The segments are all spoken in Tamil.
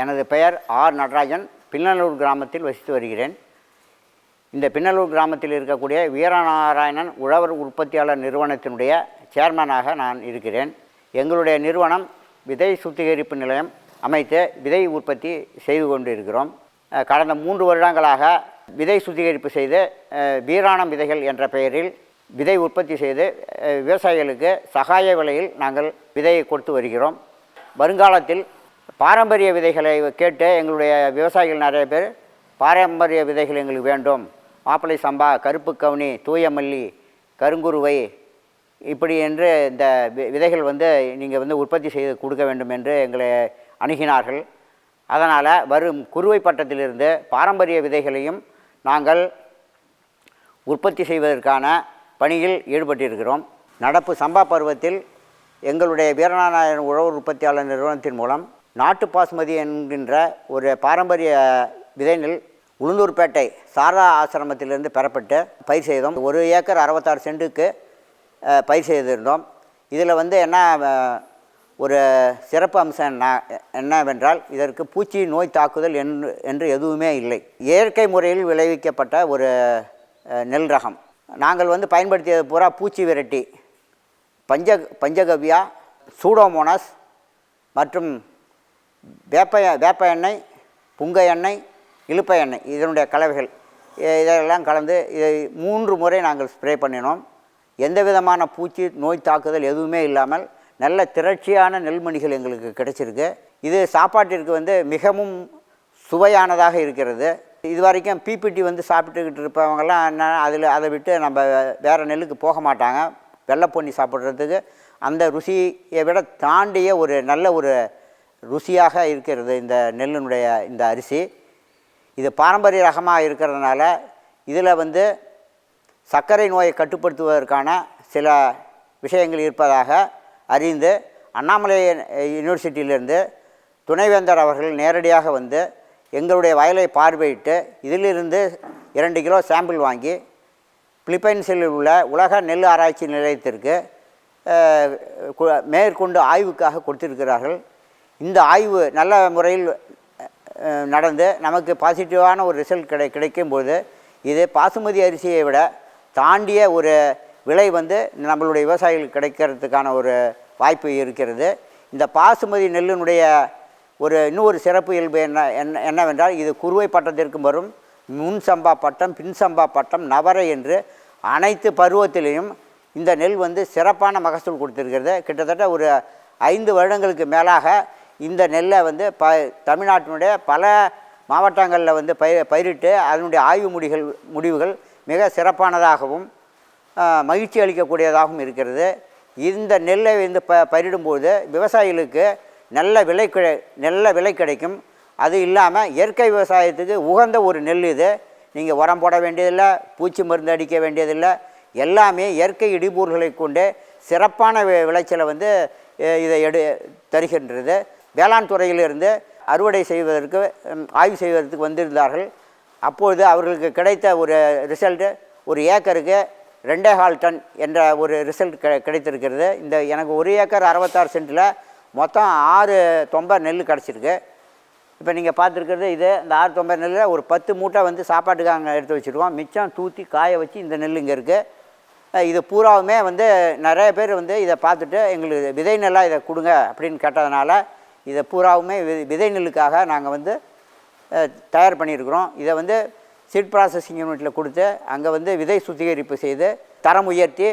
எனது பெயர் ஆர் நடராஜன். பின்னலூர் கிராமத்தில் வசித்து வருகிறேன். இந்த பின்னலூர் கிராமத்தில் இருக்கக்கூடிய வீரநாராயணன் உழவர் உற்பத்தியாளர் நிறுவனத்தினுடைய சேர்மனாக நான் இருக்கிறேன். எங்களுடைய நிறுவனம் விதை சுத்திகரிப்பு நிலையம் அமைத்து விதை உற்பத்தி செய்து கொண்டு இருக்கிறோம் கடந்த மூன்று வருடங்களாக விதை சுத்திகரிப்பு செய்து வீராணம் விதைகள் என்ற பெயரில் விதை உற்பத்தி செய்து விவசாயிகளுக்கு சகாய விலையில் நாங்கள் விதையை கொடுத்து வருகிறோம். வருங்காலத்தில் பாரம்பரிய விதைகளை கேட்டு எங்களுடைய விவசாயிகள் நிறைய பேர் பாரம்பரிய விதைகள் எங்களுக்கு வேண்டும். மாப்பிளை சம்பா கருப்பு கவுனி தூயமல்லி கருங்குருவை இப்படி என்று இந்த வி- விதைகள் வந்து நீங்கள் வந்து உற்பத்தி செய்து கொடுக்க வேண்டும் என்று எங்களை அணுகினார்கள். அதனால் வரும் குறுவை பட்டத்திலிருந்து பாரம்பரிய விதைகளையும் நாங்கள் உற்பத்தி செய்வதற்கான பணியில் ஈடுபட்டிருக்கிறோம். நடப்பு சம்பா பருவத்தில் எங்களுடைய வீரநாராயண உழவு உற்பத்தியாளர் நிறுவனத்தின் மூலம் நாட்டு பாசுமதி என்கின்ற ஒரு பாரம்பரிய விதைநெல் உளுந்தூர்பேட்டை சாரதா ஆசிரமத்திலிருந்து பெறப்பட்டு பயிர் செய்தோம். ஒரு ஏக்கர் அறுபத்தாறு சென்ட்டுக்கு பயிர் செய்திருந்தோம். இதில் வந்து என்ன ஒரு சிறப்பு அம்சம் என்ன என்னவென்றால் இதற்கு பூச்சி நோய் தாக்குதல் என்று என்று எதுவுமே இல்லை. இயற்கை முறையில் விளைவிக்கப்பட்ட ஒரு நெல் ரகம். நாங்கள் வந்து பயன்படுத்தியது பூரா பூச்சி விரட்டி பஞ்ச பஞ்சகவ்யா சூடோமோனஸ் மற்றும் வேப்ப வேப்ப எண்ணெய் புங்க எண்ணெய் இழுப்ப எண்ணெய் இதனுடைய கலவைகள். இதெல்லாம் கலந்து இதை மூன்று முறை நாங்கள் ஸ்ப்ரே பண்ணினோம். எந்த விதமான பூச்சி நோய் தாக்குதல் எதுவுமே இல்லாமல் நல்ல திரட்சியான நெல்மணிகள் எங்களுக்கு கிடைச்சிருக்கு. இது சாப்பாட்டிற்கு வந்து மிகவும் சுவையானதாக இருக்கிறது. இது வரைக்கும் பிபிடி வந்து சாப்பிட்டுக்கிட்டு இருப்பவங்கெல்லாம் என்ன அதில் அதை விட்டு நம்ம வேறு நெல்லுக்கு போக மாட்டாங்க. வெள்ளை பொன்னி சாப்பிட்றதுக்கு அந்த ருசியை விட தாண்டிய ஒரு நல்ல ஒரு ருசியாக இருக்கிறது இந்த நெல்லினுடைய இந்த அரிசி. இது பாரம்பரிய ரகமாக இருக்கிறதுனால இதில் வந்து சர்க்கரை நோயை கட்டுப்படுத்துவதற்கான சில விஷயங்கள் இருப்பதாக அறிந்து அண்ணாமலை யூனிவர்சிட்டியிலிருந்து துணைவேந்தர் அவர்கள் நேரடியாக வந்து எங்களுடைய வயலை பார்வையிட்டு இதிலிருந்து இரண்டு கிலோ சாம்பிள் வாங்கி பிலிப்பைன்ஸில் உள்ள உலக நெல் ஆராய்ச்சி நிலையத்திற்கு மேற்கொண்டு ஆய்வுக்காக கொடுத்திருக்கிறார்கள். இந்த ஆய்வு நல்ல முறையில் நடந்து நமக்கு பாசிட்டிவான ஒரு ரிசல்ட் கிடை கிடைக்கும்போது இது பாசுமதி அரிசியை விட தாண்டிய ஒரு விலை வந்து நம்மளுடைய விவசாயிகளுக்கு கிடைக்கிறதுக்கான ஒரு வாய்ப்பு இருக்கிறது. இந்த பாசுமதி நெல்லினுடைய ஒரு இன்னொரு சிறப்பு இயல்பு என்ன என்ன என்னவென்றால் இது குறுவை பட்டத்திற்கும் வரும் முன் சம்பா பட்டம் பின் சம்பா பட்டம் நவரை என்று அனைத்து பருவத்திலையும் இந்த நெல் வந்து சிறப்பான மகசூல் கொடுத்துருக்கிறது. கிட்டத்தட்ட ஒரு ஐந்து வருடங்களுக்கு மேலாக இந்த நெல்லை வந்து ப தமிழ்நாட்டினுடைய பல மாவட்டங்களில் வந்து பயிர் பயிரிட்டு அதனுடைய ஆய்வு முடிகள் முடிவுகள் மிக சிறப்பானதாகவும் மகிழ்ச்சி அளிக்கக்கூடியதாகவும் இருக்கிறது. இந்த நெல்லை வந்து ப பயிரிடும்போது விவசாயிகளுக்கு நல்ல விலை கிடை நல்ல விலை கிடைக்கும். அது இல்லாமல் இயற்கை விவசாயத்துக்கு உகந்த ஒரு நெல் இது. நீங்கள் உரம் போட வேண்டியதில்லை பூச்சி மருந்து அடிக்க வேண்டியதில்லை. எல்லாமே இயற்கை இடிபூர்களை கொண்டு சிறப்பான வி- விளைச்சலை வந்து இதை எடு தருகின்றது. வேளாண் துறையிலிருந்து அறுவடை செய்வதற்கு ஆய்வு செய்வதற்கு வந்திருந்தார்கள். அப்பொழுது அவர்களுக்கு கிடைத்த ஒரு ரிசல்ட்டு ஒரு ஏக்கருக்கு ரெண்டே கால் டன் என்ற ஒரு ரிசல்ட் கி கிடைத்திருக்கிறது. இந்த எனக்கு ஒரு ஏக்கர் அறுபத்தாறு சென்ட்டில் மொத்தம் ஆறு தொம்பை நெல் கிடச்சிருக்கு. இப்போ நீங்கள் பார்த்துருக்கிறது இது இந்த ஆறு தொம்பது நெல்லில் ஒரு பத்து மூட்டை வந்து சாப்பாட்டுக்கு அங்கே எடுத்து வச்சுருக்கோம். மிச்சம் தூத்தி காய வச்சு இந்த நெல் இங்கே இருக்குது இது பூராவுமே வந்து நிறைய பேர் வந்து இதை பார்த்துட்டு எங்களுக்கு விதை நெல்லாக இதை கொடுங்க அப்படின்னு கேட்டதுனால இதை பூராவுமே வி- விதை நெல்லுக்காக நாங்கள் வந்து தயார் பண்ணியிருக்கிறோம். இதை வந்து சீட் ப்ராசஸிங் யூனிட்டில் கொடுத்து அங்கே வந்து விதை சுத்திகரிப்பு செய்து தரம் உயர்த்தி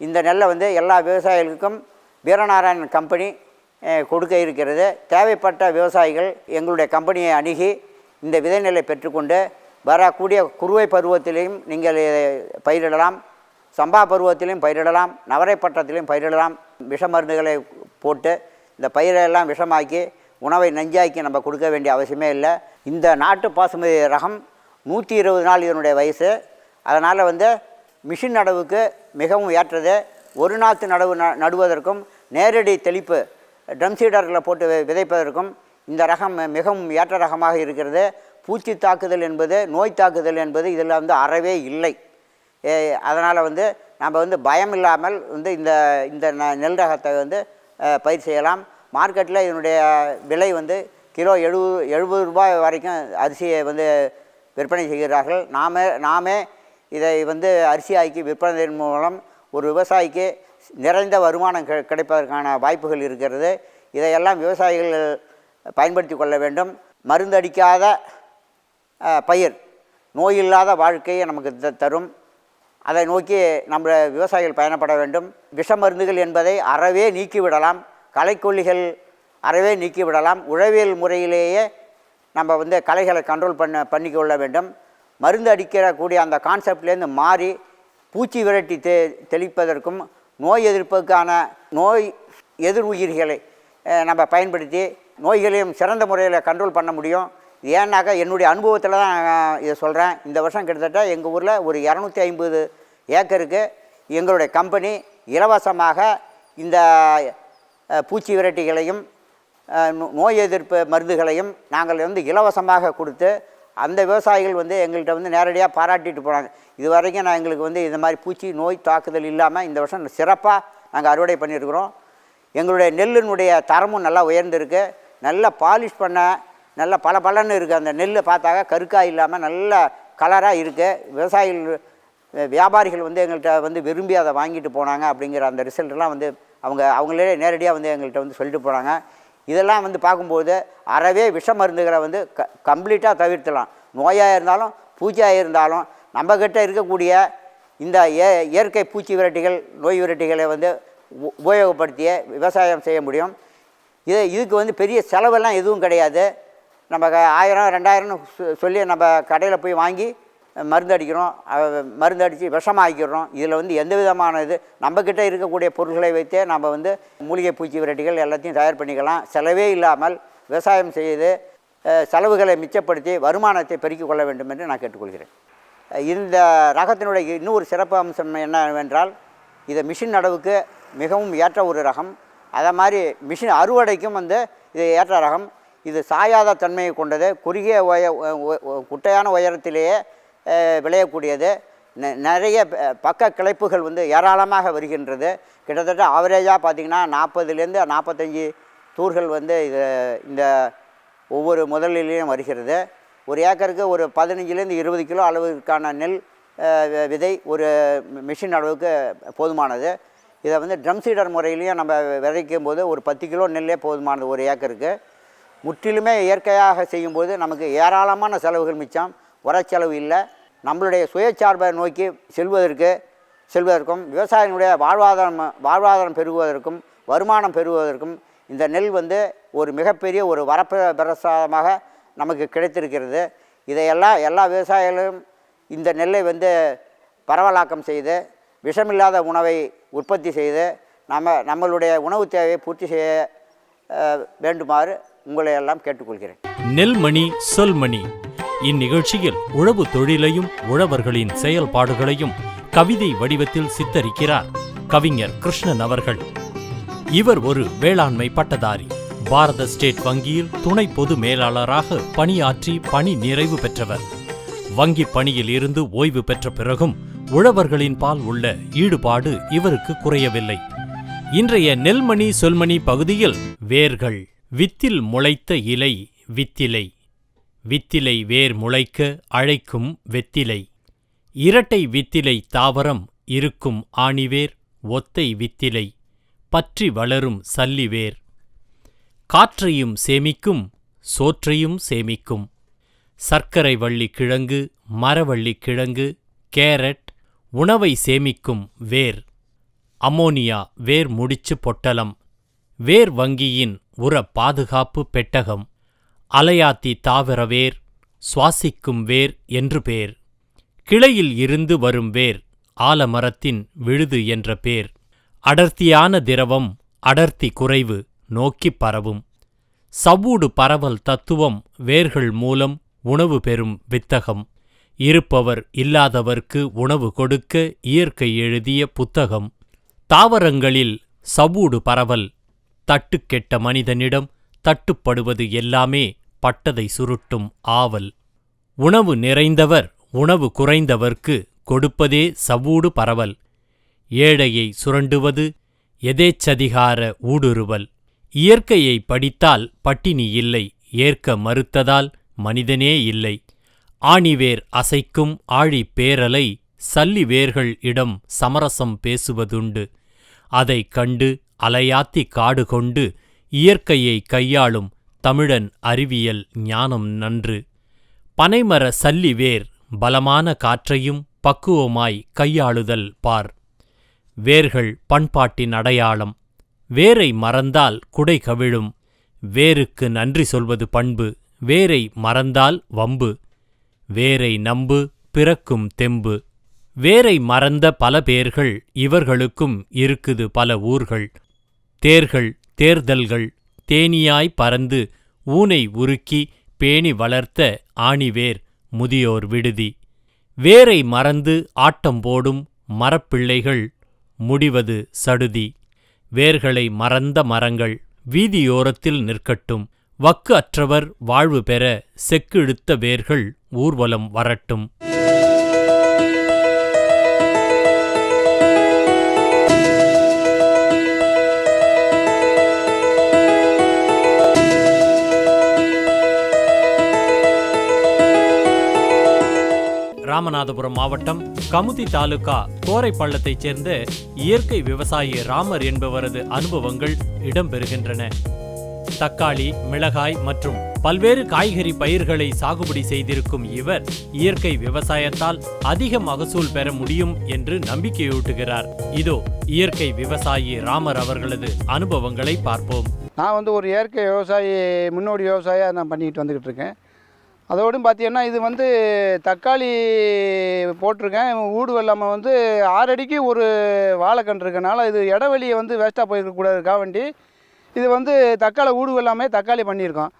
இந்த நெல்லை வந்து எல்லா விவசாயிகளுக்கும் வீரநாராயணன் கம்பெனி கொடுக்க இருக்கிறது. தேவைப்பட்ட விவசாயிகள் எங்களுடைய கம்பெனியை அணுகி இந்த விதை நெல்லை பெற்றுக்கொண்டு வரக்கூடிய குறுவை பருவத்திலையும் நீங்கள் பயிரிடலாம் சம்பா பருவத்திலையும் பயிரிடலாம் நவரை பட்டத்திலையும் பயிரிடலாம் விஷ மருந்துகளை போட்டு இந்த பயிரெல்லாம் விஷமாக்கி உணவை நஞ்சாக்கி நம்ம கொடுக்க வேண்டிய அவசியமே இல்லை. இந்த நாட்டு பாசுமதி ரகம் நூற்றி இருபது நாள் இதனுடைய வயசு. அதனால் வந்து மிஷின் நடவுக்கு மிகவும் ஏற்றது. ஒரு நாற்று நடவு ந- நடுவதற்கும் நேரடி தெளிப்பு ட்ரம் சீடரில் போட்டு வி- விதைப்பதற்கும் இந்த ரகம் மிகவும் ஏற்ற ரகமாக இருக்கிறது. பூச்சி தாக்குதல் என்பது நோய் தாக்குதல் என்பது இதில் வந்து அறவே இல்லை. அதனால் வந்து நம்ம வந்து பயம் இல்லாமல் வந்து இந்த இந்த நெல் ரகத்தை வந்து பயிர் செய்யலாம். மார்க்கெட்டில் இதனுடைய விலை வந்து கிலோ எழுபது எழுபது ரூபாய் வரைக்கும் அரிசியை வந்து விற்பனை செய்கிறார்கள். நாமே நாமே இதை வந்து அரிசியாக்கி விற்பனையின் மூலம் ஒரு விவசாயிக்கு நிறைந்த வருமானம் கி கிடைப்பதற்கான வாய்ப்புகள் இருக்கிறது. இதையெல்லாம் விவசாயிகள் பயன்படுத்தி கொள்ள வேண்டும். மருந்தடிக்காத பயிர் நோயில்லாத வாழ்க்கையை நமக்கு தரும். அதை நோக்கி நம்ம விவசாயிகள் பயணப்பட வேண்டும். விஷ மருந்துகள் என்பதை அறவே நீக்கிவிடலாம். களைக்கொல்லிகள் அறவே நீக்கிவிடலாம். உழவியல் முறையிலேயே நம்ம வந்து களைகளை கண்ட்ரோல் பண்ண பண்ணிக்கொள்ள வேண்டும். மருந்து அடிக்கக்கூடிய அந்த கான்செப்ட்லேருந்து மாறி பூச்சி விரட்டி தெ தெளிப்பதற்கும் நோய் எதிர்ப்புக்கான நோய் எதிர் உயிர்களை நம்ம பயன்படுத்தி நோய்களையும் சிறந்த முறையில் கண்ட்ரோல் பண்ண முடியும். ஏன்னாக்கா என்னுடைய அனுபவத்தில் தான் நான் இதை சொல்கிறேன் இந்த வருஷம் கிட்டத்தட்ட எங்கள் ஊரில் ஒரு இரநூத்தி ஐம்பது ஏக்கருக்கு எங்களுடைய கம்பெனி இலவசமாக இந்த பூச்சி விரட்டிகளையும் நோ- நோய் எதிர்ப்பு மருந்துகளையும் நாங்கள் வந்து இலவசமாக கொடுத்து அந்த விவசாயிகள் வந்து எங்கள்கிட்ட வந்து நேரடியாக பாராட்டிட்டு போனாங்க. இது வரைக்கும் நான் எங்களுக்கு வந்து இந்த மாதிரி பூச்சி நோய் தாக்குதல் இல்லாமல் இந்த வருஷம் சிறப்பாக நாங்கள் அறுவடை பண்ணியிருக்கிறோம் எங்களுடைய நெல்லினுடைய தரமும் நல்லா உயர்ந்திருக்கு. நல்லா பாலிஷ் பண்ண நல்ல பல பலன்னு இருக்குது அந்த நெல் பார்த்தாக்க கருக்காய் இல்லாமல் நல்ல கலராக இருக்குது விவசாயிகள் வியாபாரிகள் வந்து எங்கள்கிட்ட வந்து விரும்பி அதை வாங்கிட்டு போனாங்க அப்படிங்கிற அந்த ரிசல்ட்லாம் வந்து அவங்க அவங்களே நேரடியாக வந்து எங்கள்கிட்ட வந்து சொல்லிட்டு போனாங்க. இதெல்லாம் வந்து பார்க்கும்போது அறவே விஷ மருந்துகளை வந்து க கம்ப்ளீட்டாக தவிர்த்தலாம். நோயாக இருந்தாலும் பூச்சியாக இருந்தாலும் நம்மக்கிட்ட இருக்கக்கூடிய இந்த ஏ இயற்கை பூச்சி விரட்டிகள் நோய் விரட்டிகளை வந்து உபயோகப்படுத்திய விவசாயம் செய்ய முடியும். இது இதுக்கு வந்து பெரிய செலவெல்லாம் எதுவும் கிடையாது. நம்ம ஆயிரம் ரெண்டாயிரம்னு சொ- சொல்லி நம்ம கடையில் போய் வாங்கி மருந்து அடிக்கிறோம். மருந்து அடித்து விஷமாக்கிறோம் இதில் வந்து எந்த விதமான இது நம்மக்கிட்ட இருக்கக்கூடிய பொருட்களை வைத்தே நம்ம வந்து மூலிகை பூச்சி விரட்டிகள் எல்லாத்தையும் தயார் பண்ணிக்கலாம். செலவே இல்லாமல் விவசாயம் செய்து செலவுகளை மிச்சப்படுத்தி வருமானத்தை பெருக்கிக் கொள்ள வேண்டும் என்று நான் கேட்டுக்கொள்கிறேன். இந்த ரகத்தினுடைய இன்னொரு சிறப்பு அம்சம் என்னவென்றால் இது மிஷின் நடவுக்கு மிகவும் ஏற்ற ஒரு ரகம். அதை மாதிரி மிஷின் அறுவடைக்கும் வந்து இது ஏற்ற ரகம். இது சாயாத தன்மையை கொண்டது குறுகிய உய குட்டையான உயரத்திலேயே விளையக்கூடியது. நெ- நிறைய பக்க கிளைப்புகள் வந்து ஏராளமாக வருகின்றது. கிட்டத்தட்ட ஆவரேஜாக பார்த்திங்கன்னா நாற்பதுலேருந்து நாற்பத்தஞ்சு தூர்கள் வந்து இது இந்த ஒவ்வொரு முதலிலையும் வருகிறது. ஒரு ஏக்கருக்கு ஒரு பதினஞ்சுலேருந்து இருபது கிலோ அளவுக்கான நெல் விதை ஒரு மிஷின் அளவுக்கு போதுமானது. இதை வந்து ட்ரம் சீடர் முறையிலையும் நம்ம விதைக்கும் போது ஒரு பத்து கிலோ நெல்லே போதுமானது ஒரு ஏக்கருக்கு. முற்றிலுமே இயற்கையாக செய்யும்போது நமக்கு ஏராளமான செலவுகள் மிச்சம். உரச்செலவு இல்லை. நம்மளுடைய சுயசார்பை நோக்கி செல்வதற்கு செல்வதற்கும் விவசாயினுடைய வாழ்வாதாரம் வாழ்வாதாரம் பெருகுவதற்கும் வருமானம் பெறுவதற்கும் இந்த நெல் வந்து ஒரு மிகப்பெரிய ஒரு வரப்பிர பிரசாதமாக நமக்கு கிடைத்திருக்கிறது. இதையெல்லாம் எல்லா விவசாயிகளும் இந்த நெல்லை வந்து பரவலாக்கம் செய்து விஷமில்லாத உணவை உற்பத்தி செய்து நம்ம நம்மளுடைய உணவு தேவையை பூர்த்தி செய்ய வேண்டுமாறு உங்களை எல்லாம் கேட்டுக்கொள்கிறேன். நெல்மணி சொல்மணி. இந்நிகழ்ச்சியில் உழவு தொழிலையும் உழவர்களின் செயல்பாடுகளையும் கவிதை வடிவத்தில் சித்தரிக்கிறார் கவிஞர் கிருஷ்ணன் அவர்கள். இவர் ஒரு வேளாண்மை பட்டதாரி. பாரத ஸ்டேட் வங்கியில் துணை பொது மேலாளராக பணியாற்றி பணி நிறைவு பெற்றவர். வங்கி பணியில் இருந்து ஓய்வு பெற்ற பிறகும் உழவர்களின் பால் உள்ள ஈடுபாடு இவருக்கு குறையவில்லை. இன்றைய நெல்மணி சொல்மணி பகுதியில் வேர்கள். வித்தில் முளைத்த இலை வித்திலை. வித்திலை வேர் முளைக்க அழைக்கும் வெத்திலை. இரட்டை வித்திலை தாவரம் இருக்கும் ஆணிவேர் ஒத்தை வித்திலை பற்றி வளரும் சல்லிவேர். காற்றையும் சேமிக்கும் சோற்றையும் சேமிக்கும். சர்க்கரை வள்ளி கிழங்கு மரவள்ளி கிழங்கு கேரட் உணவை சேமிக்கும் வேர். அமோனியா வேர் முடிச்சு பொட்டலம். வேர் வங்கியின் உர பாதுகாப்பு பெட்டகம். அலையாத்தி தாவரவேர் சுவாசிக்கும் வேர் என்று பேர். கிளையில் இருந்து வரும் வேர் ஆலமரத்தின் விழுது என்ற பேர். அடர்த்தியான திரவம் அடர்த்தி குறைவு நோக்கிப் பரவும். சவ்வூடு பரவல் தத்துவம் வேர்கள் மூலம் உணவு பெறும் வித்தகம். இருப்பவர் இல்லாதவர்க்கு உணவு கொடுக்க இயற்கை எழுதிய புத்தகம். தாவரங்களில் சவ்வூடு பரவல் தட்டுக்கெட்ட மனிதனிடம் தட்டுப்படுவது எல்லாமே பட்டதை சுருட்டும் ஆவல். உணவு நிறைந்தவர் உணவு குறைந்தவர்க்கு கொடுப்பதே சவ்வூடு பரவல். ஏழையை சுரண்டுவது எதேச்சதிகார ஊடுருவல். இயற்கையை படித்தால் பட்டினி இல்லை ஏற்க மறுத்ததால் மனிதனே இல்லை. ஆணிவேர் அசைக்கும் ஆழிப்பேரலை பேரலை சல்லி வேர்கள் இடம் சமரசம் பேசுவதுண்டு. அதைக் கண்டு அலையாத்தி காடு கொண்டு இயற்கையை கையாளும் தமிழன் அறிவியல் ஞானம் நன்று. பனைமர சல்லி வேர் பலமான காற்றையும் பக்குவமாய் கையாளுதல் பார். வேர்கள் பண்பாட்டின் அடையாளம். வேரை மறந்தால் குடை கவிழும். வேருக்கு நன்றி சொல்வது பண்பு. வேரை மறந்தால் வம்பு. வேரை நம்பு பிறக்கும் தெம்பு. வேரை மறந்த பல பேர்கள் இவர்களுக்கும் இருக்குது பல ஊர்கள். தேர்கள் தேர்தல்கள் தேனியாய் பறந்து ஊனை உருக்கி பேணி வளர்த்த ஆணிவேர் முதியோர் விடுதி. வேரை மறந்து ஆட்டம் போடும் மரப்பிள்ளைகள் முடிவது சடுதி. வேர்களை மறந்த மரங்கள் வீதியோரத்தில் நிற்கட்டும். வக்கு அற்றவர் வாழ்வு பெற செக்கிழுத்த வேர்கள் ஊர்வலம் வரட்டும். ராமநாதபுரம் மாவட்டம் கமுதி தாலுகா கோரைப்பள்ளத்தைச் சேர்ந்த இயற்கை விவசாயி ராமர் என்பவரது அனுபவங்கள் இடம்பெறுகின்றன. தக்காளி மிளகாய் மற்றும் பல்வேறு காய்கறி பயிர்களை சாகுபடி செய்திருக்கும் இவர் இயற்கை விவசாயத்தால் அதிக மகசூல் பெற முடியும் என்று நம்பிக்கையூட்டுகிறார். இதோ இயற்கை விவசாயி ராமர் அவர்களது அனுபவங்களை பார்ப்போம். நான் வந்து ஒரு இயற்கை விவசாயி முன்னோடி விவசாயியாக நான் பண்ணிக்கிட்டு வந்துக்கிட்டு இருக்கேன். அதோடும் பார்த்தீங்கன்னா இது வந்து தக்காளி போட்டிருக்கேன். ஊடு வெள்ளாமல் வந்து ஆறடிக்கு ஒரு வாழைக்கன்று இருக்கனால இது இடவெளியை வந்து வேஸ்ட்டாக போயிருக்கக்கூடாதுக்காக வேண்டி இது வந்து தக்காளி ஊடு வெள்ளாமே தக்காளி பண்ணியிருக்கோம்.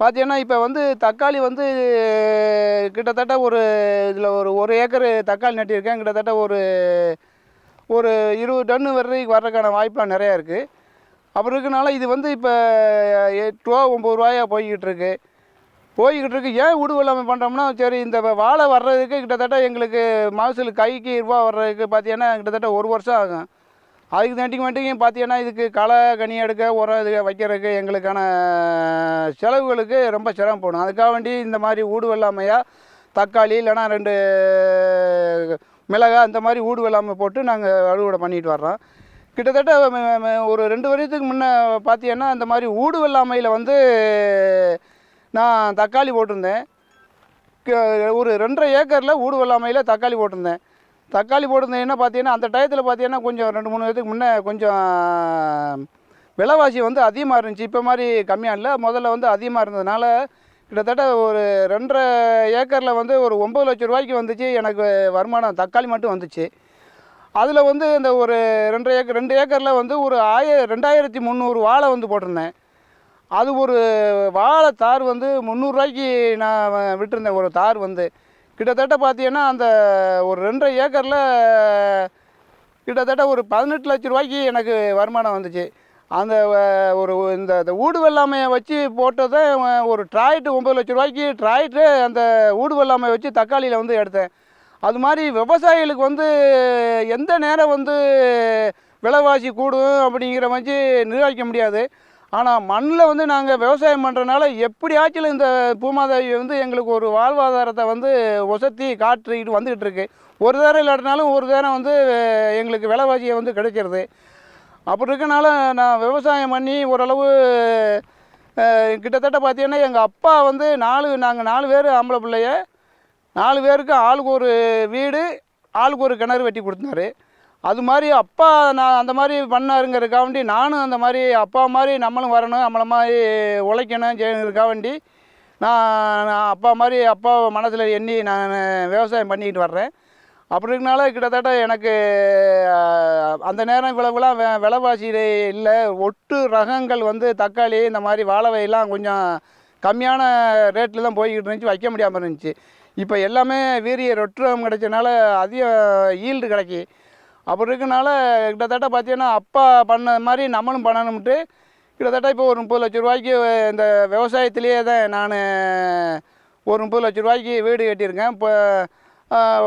பார்த்தீங்கன்னா இப்போ வந்து தக்காளி வந்து கிட்டத்தட்ட ஒரு இதில் ஒரு ஒரு ஏக்கர் தக்காளி நட்டியிருக்கேன். கிட்டத்தட்ட ஒரு ஒரு இருபது டன்னு வர்றதுக்கு வர்றதுக்கான வாய்ப்பெலாம் நிறையா இருக்குது அப்புறம் இருக்கனால இது வந்து இப்போ எட்டு ரூபா ஒம்பது ரூபாயா போய்கிட்டுருக்கு போய்கிட்டு இருக்கு ஏன் உடு வெள்ளாமை பண்ணுறோம்னா சரி இந்த வாழை வர்றதுக்கு கிட்டத்தட்ட எங்களுக்கு மகசூல் கைக்கு ரூபா வர்றதுக்கு பார்த்தீங்கன்னா கிட்டத்தட்ட ஒரு வருஷம் ஆகும். அதுக்கு தண்டிக்கு மட்டும் பார்த்தீங்கன்னா இதுக்கு களை கனி எடுக்க உரம் இது வைக்கிறதுக்கு எங்களுக்கான செலவுகளுக்கு ரொம்ப சிரமம் போகணும். அதுக்காக வேண்டி இந்த மாதிரி ஊடு வெள்ளாமையாக தக்காளி இல்லைன்னா ரெண்டு மிளகாய் அந்த மாதிரி ஊடு வெள்ளாமை போட்டு நாங்கள் அறுவடை பண்ணிட்டு வர்றோம். கிட்டத்தட்ட ஒரு ரெண்டு வருஷத்துக்கு முன்னே பார்த்தீங்கன்னா இந்த மாதிரி ஊடு வெள்ளாமையில் வந்து நான் தக்காளி போட்டிருந்தேன். ஒரு ரெண்டரை ஏக்கரில் ஊடு வெள்ளாமையில் தக்காளி போட்டிருந்தேன். தக்காளி போட்டிருந்தேன்னா பார்த்தீங்கன்னா அந்த டயத்தில் பார்த்தீங்கன்னா கொஞ்சம் ரெண்டு மூணு வருஷத்துக்கு முன்னே கொஞ்சம் விலைவாசி வந்து அதிகமாக இருந்துச்சு. இப்போ மாதிரி கம்மியாக இல்லை. முதல்ல வந்து அதிகமாக இருந்ததுனால கிட்டத்தட்ட ஒரு ரெண்டரை ஏக்கரில் வந்து ஒரு ஒம்பது லட்சம் ரூபாய்க்கு வந்துச்சு. எனக்கு வருமானம் தக்காளி மட்டும் வந்துச்சு. அதில் வந்து இந்த ஒரு ரெண்டரை ஏக்கர் ரெண்டு ஏக்கரில் வந்து ஒரு ஆய ரெண்டாயிரத்தி முந்நூறு வாழை வந்து போட்டிருந்தேன். அது ஒரு வாழை தார் வந்து முந்நூறுரூவாய்க்கு நான் விட்டுருந்தேன். ஒரு தார் வந்து. கிட்டத்தட்ட பார்த்தீங்கன்னா அந்த ஒரு ரெண்டரை ஏக்கரில் கிட்டத்தட்ட ஒரு பதினெட்டு லட்ச ரூபாய்க்கு எனக்கு வருமானம் வந்துச்சு. அந்த ஒரு இந்த இந்த ஊடு வெள்ளாமையை வச்சு போட்டதை ஒரு ட்ராய்ட்டு ஒம்பது லட்ச ரூபாய்க்கு ட்ராய்ட்டு அந்த ஊடு வெள்ளாமையை வச்சு தக்காளியில் வந்து எடுத்தேன். அது மாதிரி விவசாயிகளுக்கு வந்து எந்த நேரம் வந்து விலைவாசி கூடும் அப்படிங்கிற மாதிரி நிர்வகிக்க முடியாது. ஆனால் மண்ணில் வந்து நாங்கள் விவசாயம் பண்ணுறனால எப்படியாச்சும் இந்த பூமாதேவி வந்து எங்களுக்கு ஒரு வாழ்வாதாரத்தை வந்து ஒசத்தி காற்றுக்கிட்டு வந்துக்கிட்டு இருக்கு. ஒரு தரம் இல்லாட்டினாலும் ஒரு தரம் வந்து எங்களுக்கு விலைவாசியை வந்து கிடைக்கிறது. அப்படி இருக்கனால நான் விவசாயம் பண்ணி ஓரளவு கிட்டத்தட்ட பார்த்தீங்கன்னா எங்கள் அப்பா வந்து நாலு நாங்கள் நாலு பேர் ஆம்பளை பிள்ளைய நாலு பேருக்கு ஆளுக்கு ஒரு வீடு ஆளுக்கு ஒரு கிணறு வெட்டி கொடுத்தாரு. அது மாதிரி அப்பா நான் அந்த மாதிரி பண்ணாருங்கிறதுக்காக வேண்டி நானும் அந்த மாதிரி அப்பா மாதிரி நம்மளும் வரணும் நம்மளை மாதிரி உழைக்கணும் செய்யணுங்கிறதுக்காக வேண்டி நான் நான் அப்பா மாதிரி அப்பா மனசில் எண்ணி நான் விவசாயம் பண்ணிக்கிட்டு வர்றேன். அப்படி இருக்கனால கிட்டத்தட்ட எனக்கு அந்த நேரம் இவ்வளவுலாம் வெ விலைவாசி இல்லை. ஒட்டு ரகங்கள் வந்து தக்காளி இந்த மாதிரி வாழவையெல்லாம் கொஞ்சம் கம்மியான ரேட்டில் தான் போய்கிட்டு இருந்துச்சு வைக்க முடியாமல் இருந்துச்சு. இப்போ எல்லாமே வீரிய ரொட்டுரம் கிடைச்சனால அதிகம் ஈல்டு கிடைக்கி அப்படி இருக்கனால கிட்டத்தட்ட பார்த்தீங்கன்னா அப்பா பண்ண மாதிரி நம்மளும் பண்ணணும்ட்டு கிட்டத்தட்ட இப்போ ஒரு முப்பது லட்ச ரூபாய்க்கு இந்த விவசாயத்திலேயே தான் நான் ஒரு முப்பது லட்ச ரூபாய்க்கு வீடு கட்டியிருக்கேன். இப்போ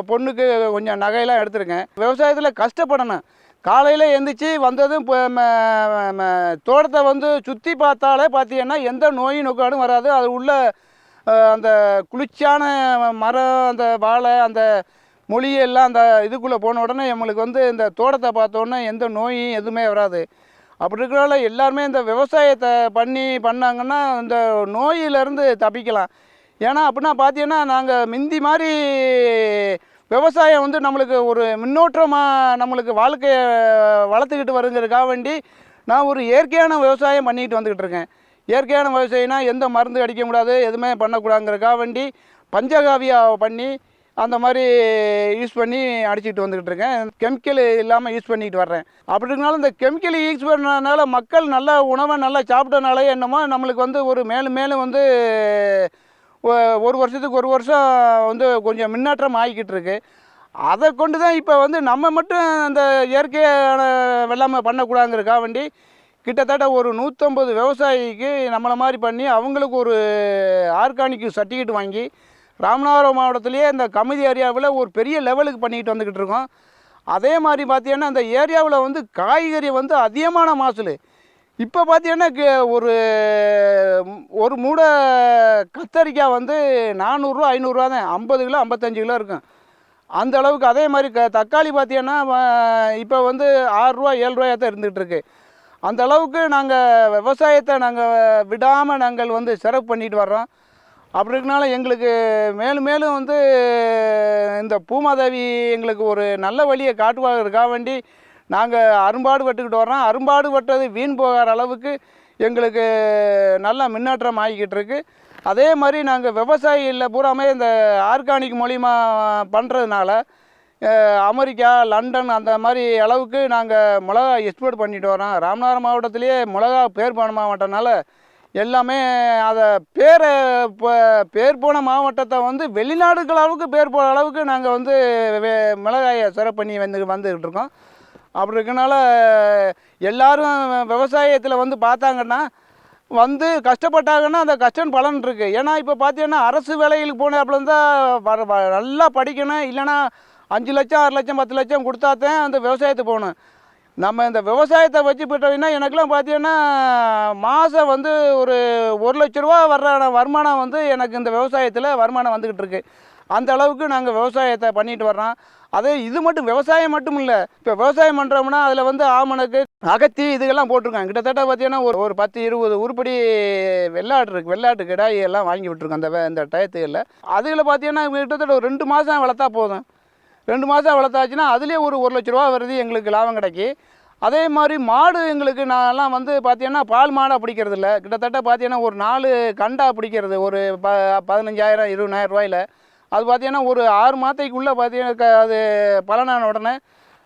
பொண்ணுக்கு கொஞ்சம் நகையெல்லாம் எடுத்திருக்கேன். விவசாயத்தில் கஷ்டப்படணும். காலையில் எந்திரிச்சு வந்ததும் இப்போ தோட்டத்தை வந்து சுற்றி பார்த்தாலே பார்த்தீங்கன்னா எந்த நோயும் நோக்காடும் வராது. அது உள்ள அந்த குளிர்ச்சியான மரம் அந்த வாழை அந்த மொழியெல்லாம் அந்த இதுக்குள்ளே போன உடனே நம்மளுக்கு வந்து இந்த தோட்டத்தை பார்த்தோன்னே எந்த நோயும் எதுவுமே வராது. அப்படி இருக்கிறனால எல்லாருமே இந்த விவசாயத்தை பண்ணி பண்ணாங்கன்னா இந்த நோயிலிருந்து தப்பிக்கலாம். ஏன்னா அப்படின்னா பார்த்தீங்கன்னா நாங்கள் மிந்தி மாதிரி விவசாயம் வந்து நம்மளுக்கு ஒரு முன்னோற்றமாக நம்மளுக்கு வாழ்க்கையை வளர்த்துக்கிட்டு வருங்கிறதுக்காக வேண்டி நான் ஒரு இயற்கையான விவசாயம் பண்ணிக்கிட்டு வந்துக்கிட்டு இருக்கேன். இயற்கையான விவசாயம்னா எந்த மருந்து அடிக்கக்கூடாது எதுவுமே பண்ணக்கூடாதுங்கிறதுக்காக வேண்டி பஞ்சகாவியா பண்ணி அந்த மாதிரி யூஸ் பண்ணி அடிச்சுட்டு வந்துக்கிட்டு இருக்கேன். கெமிக்கல் இல்லாமல் யூஸ் பண்ணிக்கிட்டு வர்றேன். அப்படி இருந்தாலும் இந்த கெமிக்கல் யூஸ் பண்ணனால மக்கள் நல்ல உணவை நல்லா சாப்பிட்டனால என்னமோ நம்மளுக்கு வந்து ஒரு மேலும் மேலும் வந்து ஒரு வருஷத்துக்கு ஒரு வருஷம் வந்து கொஞ்சம் முன்னேற்றம் ஆகிக்கிட்டு இருக்கு. அதை கொண்டு தான் இப்போ வந்து நம்ம மட்டும் அந்த இயற்கையான வெள்ளாமை பண்ணக்கூடாதுங்கிறதுக்காக வேண்டி கிட்டத்தட்ட ஒரு நூற்றம்பது விவசாயிக்கு நம்மளை மாதிரி பண்ணி அவங்களுக்கு ஒரு ஆர்கானிக் சர்டிஃபிகேட் வாங்கி ராமநாதபுரம் மாவட்டத்திலேயே இந்த கமிதி ஏரியாவில் ஒரு பெரிய லெவலுக்கு பண்ணிக்கிட்டு வந்துக்கிட்டு இருக்கோம். அதே மாதிரி பார்த்தீங்கன்னா அந்த ஏரியாவில் வந்து காய்கறி வந்து அதிகமான மாசுல். இப்போ பார்த்தீங்கன்னா ஒரு ஒரு மூடை கத்தரிக்காய் வந்து நானூறுரூவா ஐநூறுரூவா தான். ஐம்பது கிலோ ஐம்பத்தஞ்சு கிலோ இருக்கும். அந்த அளவுக்கு அதே மாதிரி க தக்காளி பார்த்தீங்கன்னா இப்போ வந்து ஆறுரூவா ஏழு ரூபாயா தான் இருந்துகிட்ருக்கு அந்த அளவுக்கு நாங்கள் விவசாயத்தை நாங்கள் விடாமல் நாங்கள் வந்து சிறப்பு பண்ணிட்டு வர்றோம். அப்படி இருக்கனால எங்களுக்கு மேலும் மேலும் வந்து இந்த பூமாதேவி எங்களுக்கு ஒரு நல்ல வழியை காட்டுவாங்கிறதுக்காக வேண்டி நாங்கள் அரும்பாடு பட்டுக்கிட்டு வர்றோம். அரும்பாடு வீண் போகாத அளவுக்கு எங்களுக்கு நல்ல முன்னேற்றம் ஆகிக்கிட்டு இருக்குது அதே மாதிரி நாங்கள் விவசாயிகளில் பூராமே இந்த ஆர்கானிக் மூலிமா பண்ணுறதுனால அமெரிக்கா லண்டன் அந்த மாதிரி அளவுக்கு நாங்கள் மிளகா எக்ஸ்போர்ட் பண்ணிட்டு வரோம் ராமநாதபுரம் மாவட்டத்திலேயே மிளகா பேர் போன மாவட்டம்னால எல்லாமே அதை பேரை இப்போ பேர் போன மாவட்டத்தை வந்து வெளிநாடுகள் அளவுக்கு பேர் போன அளவுக்கு நாங்கள் வந்து மிளகாயை சிறப்பு பண்ணி வந்து வந்துக்கிட்டு இருக்கோம். அப்படி இருக்கனால எல்லாரும் விவசாயத்தில் வந்து பார்த்தாங்கன்னா வந்து கஷ்டப்பட்டாங்கன்னா அந்த கஷ்டம் பலன் இருக்குது ஏன்னா இப்போ பார்த்தீங்கன்னா அரசு வேலைகளுக்கு போனாப்புல இருந்தால் வர வ- நல்லா படிக்கணும். இல்லைன்னா அஞ்சு லட்சம் ஆறு லட்சம் பத்து லட்சம் கொடுத்தாதான் அந்த விவசாயத்துக்கு போகணும். நம்ம இந்த விவசாயத்தை வச்சு போயிட்டோம்னா எனக்குலாம் பார்த்தீங்கன்னா மாதம் வந்து ஒரு ஒரு லட்ச ரூபா வர்ற வருமானம் வந்து எனக்கு இந்த விவசாயத்தில் வருமானம் வந்துக்கிட்டு இருக்கு. அந்த அளவுக்கு நாங்கள் விவசாயத்தை பண்ணிட்டு வர்றோம். அதே இது மட்டும் விவசாயம் மட்டும் இல்லை இப்போ விவசாயம் பண்ணுறோம்னா அதில் வந்து ஆமணக்கு அகத்தி இதுக்கெல்லாம் போட்டிருக்காங்க. கிட்டத்தட்ட பார்த்தீங்கன்னா ஒரு ஒரு பத்து இருபது உருப்படி வெள்ளாட்டு இருக்கு. வெள்ளாட்டு கிடாய் எல்லாம் வாங்கி விட்டுருக்கோம் அந்த இந்த டயத்துகளில். அதில் பார்த்தீங்கன்னா கிட்டத்தட்ட ஒரு ரெண்டு மாதம் வளர்த்தா போதும். ரெண்டு மாதம் வளர்த்தாச்சுன்னா அதுலேயே ஒரு ஒரு லட்ச ரூபா வருது எங்களுக்கு லாபம் கிடைக்கி. அதே மாதிரி மாடு எங்களுக்கு நான்லாம் வந்து பார்த்தீங்கன்னா பால் மாடாக பிடிக்கிறது இல்லை கிட்டத்தட்ட பார்த்தீங்கன்னா ஒரு நாலு கண்டா பிடிக்கிறது ஒரு ப பதினஞ்சாயிரம் இருபதாயிரம் ரூபாயில். அது பார்த்தீங்கன்னா ஒரு ஆறு மாதத்துக்குள்ளே பார்த்தீங்கன்னா க- அது பலனான உடனே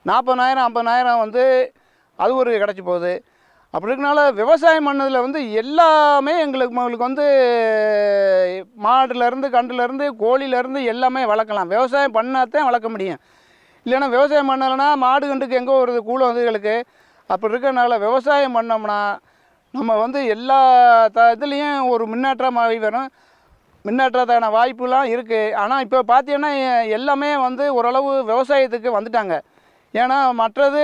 நாற்பதாயிரம் ஐம்பதாயிரம் வந்து அது ஒரு கிடச்சி போகுது. அப்படி இருக்கனால விவசாயம் பண்ணதில் வந்து எல்லாமே எங்களுக்கு உங்களுக்கு வந்து மாடுலேருந்து கண்டுலேருந்து கோழிலேருந்து எல்லாமே வளர்க்கலாம். விவசாயம் பண்ணாதான் வளர்க்க முடியும். இல்லைன்னா விவசாயம் பண்ணலைன்னா மாடு கண்டுக்கு எங்கே வருது? வந்து எங்களுக்கு. அப்படி இருக்கிறனால விவசாயம் பண்ணோம்னா நம்ம வந்து எல்லா த இதுலேயும் ஒரு முன்னேற்றமாகி வரும். முன்னேற்றத்தான வாய்ப்புலாம் இருக்குது ஆனால் இப்போ பார்த்தீங்கன்னா எல்லாமே வந்து ஓரளவு விவசாயத்துக்கு வந்துட்டாங்க. ஏன்னா மற்றது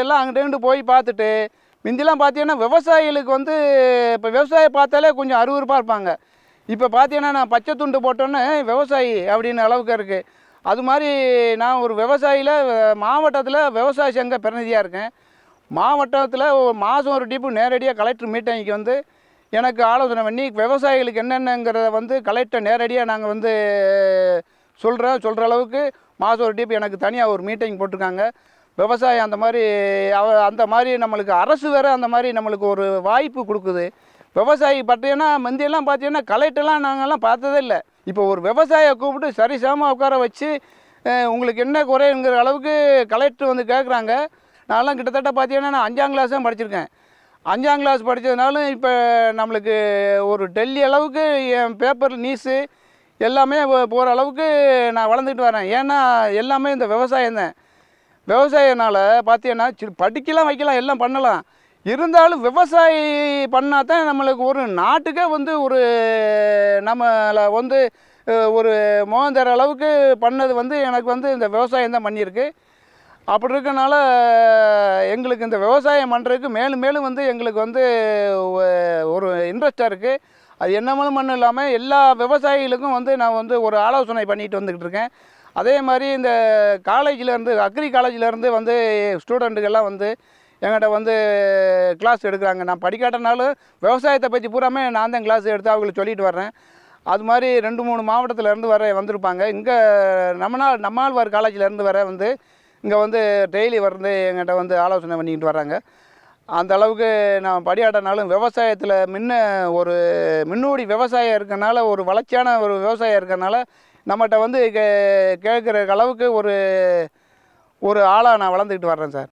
எல்லாம் அங்கிட்டு போய் பார்த்துட்டு முந்திலாம் பார்த்தீங்கன்னா விவசாயிகளுக்கு வந்து இப்போ விவசாயம் பார்த்தாலே கொஞ்சம் அறுவறுப்பாக இருப்பாங்க. இப்போ பார்த்தீங்கன்னா நான் பச்சை துண்டு போட்டோன்னே விவசாயி அப்படின்னு அளவுக்கு இருக்குது அது மாதிரி நான் ஒரு விவசாயியில் மாவட்டத்தில் விவசாய சங்க பிரதிநிதியாக இருக்கேன். மாவட்டத்தில் மாதம் ஒரு டிப்பு நேரடியாக கலெக்டர் மீட்டிங்க்கு வந்து எனக்கு ஆலோசனை பண்ணி விவசாயிகளுக்கு என்னென்னங்கிறத வந்து கலெக்டர் நேரடியாக நாங்கள் வந்து சொல்கிறோம் சொல்கிற அளவுக்கு மாதம் ஒரு டிப்பு எனக்கு தனியாக ஒரு மீட்டிங் போட்டிருக்காங்க. விவசாயம் அந்த மாதிரி அவ அந்த மாதிரி நம்மளுக்கு அரசு வேறு அந்த மாதிரி நம்மளுக்கு ஒரு வாய்ப்பு கொடுக்குது. விவசாயி பார்த்தீங்கன்னா முந்தியெல்லாம் பார்த்தீங்கன்னா கலெக்டர்லாம் நாங்கள்லாம் பார்த்ததே இல்லை. இப்போ ஒரு விவசாயியை கூப்பிட்டு சரிசமமாக உட்கார வச்சு உங்களுக்கு என்ன குறைங்கிற அளவுக்கு கலெக்டர் வந்து கேட்குறாங்க நான்லாம் கிட்டத்தட்ட பார்த்தீங்கன்னா நான் அஞ்சாம் கிளாஸ் தான் படிச்சிருக்கேன். அஞ்சாம் கிளாஸ் படித்ததுனாலும் இப்போ நம்மளுக்கு ஒரு டெல்லி அளவுக்கு என் பேப்பர் நியூஸு எல்லாமே போகிற அளவுக்கு நான் வளர்ந்துக்கிட்டு வரேன். ஏன்னா எல்லாமே இந்த விவசாயம் தான். விவசாயனால் பார்த்தீங்கன்னா படிக்கலாம் வைக்கலாம் எல்லாம் பண்ணலாம். இருந்தாலும் விவசாயி பண்ணால் தான் நம்மளுக்கு ஒரு நாட்டுக்கே வந்து ஒரு நம்மளை வந்து ஒரு மோந்தர அளவுக்கு பண்ணது வந்து எனக்கு வந்து இந்த விவசாயம் தான் பண்ணியிருக்கு. அப்படி இருக்கனால எங்களுக்கு இந்த விவசாயம் பண்ணுறதுக்கு மேலும் மேலும் வந்து எங்களுக்கு வந்து ஒரு இன்ட்ரெஸ்டாக இருக்குது அது என்னமலும் மண்ணும் இல்லாமல் எல்லா விவசாயிகளுக்கும் வந்து நான் வந்து ஒரு ஆலோசனை பண்ணிட்டு வந்துக்கிட்டு இருக்கேன். அதே மாதிரி இந்த காலேஜிலேருந்து அக்ரி காலேஜிலேருந்து வந்து ஸ்டூடெண்ட்டுக்கெல்லாம் வந்து என்கிட்ட வந்து கிளாஸ் எடுக்கிறாங்க. நான் படிக்காட்டனாலும் விவசாயத்தை பற்றி பூராமே நான் தான் கிளாஸ் எடுத்து அவங்களுக்கு சொல்லிட்டு வர்றேன். அது மாதிரி ரெண்டு மூணு மாவட்டத்திலேருந்து வர வந்திருப்பாங்க. இங்கே நம்மனால் நம்மாழ்வார் காலேஜிலேருந்து வர வந்து இங்கே வந்து டெய்லி வந்து எங்கிட்ட வந்து ஆலோசனை பண்ணிக்கிட்டு வராங்க அந்த அளவுக்கு நான் படியாட்டனாலும் விவசாயத்தில் முன்ன ஒரு முன்னோடி விவசாயம் இருக்கனால ஒரு வளர்ச்சியான ஒரு விவசாயம் இருக்கனால நம்மகிட்ட வந்து கே கேட்குற அளவுக்கு ஒரு ஒரு ஆளாக நான் வளர்ந்துக்கிட்டு வர்றேன் சார்.